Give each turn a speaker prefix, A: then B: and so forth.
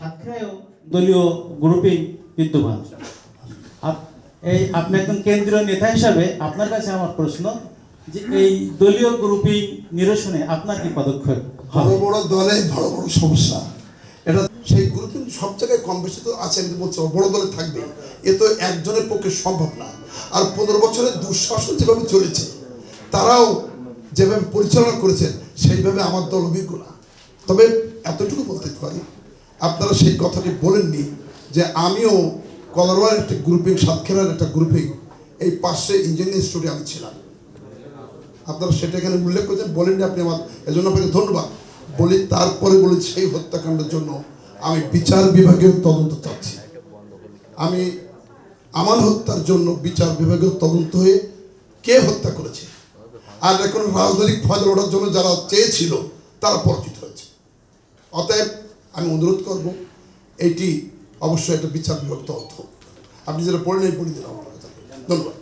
A: সাতক্ষীরায়ও দলীয় গ্রুপিং বিদ্যমান। এই আপনি একজন কেন্দ্রীয় নেতা হিসাবে আপনার কাছে আমার প্রশ্ন যে এই দলীয় গ্রুপিং নিরসনে আপনার কি পদক্ষেপ
B: বড় বড় দলে বড় বড় সমস্যা। এটা সেই গ্রুপিং সব জায়গায় কম বেশি তো আছে, আমি বলছি, বড় দলে থাকবে। এ তো একজনের পক্ষে সম্ভব না। আর পনেরো বছরের দুঃশাসন যেভাবে চলেছে, তারাও যেভাবে পরিচালনা করেছেন, সেইভাবে আমার দল অভিজ্ঞ না। তবে এতটুকু বলতে পারি আপনারা সেই কথাটি বলেননি যে আমিও কলারওয়ার একটা গ্রুপিং সাতক্ষীরার একটা গ্রুপিং এই পাশে ইঞ্জিনিয়ারিং স্টুডে আমি ছিলাম। আপনারা সেটা এখানে উল্লেখ করেছেন, বলেননি আপনি আমার, এজন্য আপনাকে ধন্যবাদ। বলি তারপরে বলি সেই হত্যাকাণ্ডের জন্য আমি বিচার বিভাগের তদন্ত চাচ্ছি। আমি আমার হত্যার জন্য বিচার বিভাগীয় তদন্ত হয়ে কে হত্যা করেছে? আর এখন রাজনৈতিক ফয়দা ওঠার জন্য যারা চেয়েছিল, তারা পরাজিত হয়েছে। অতএব আমি অনুরোধ করব, এটি অবশ্যই একটা বিচার বিভক্ত অর্থ আপনি যেটা পড়ে নেই পড়ে ধন্যবাদ।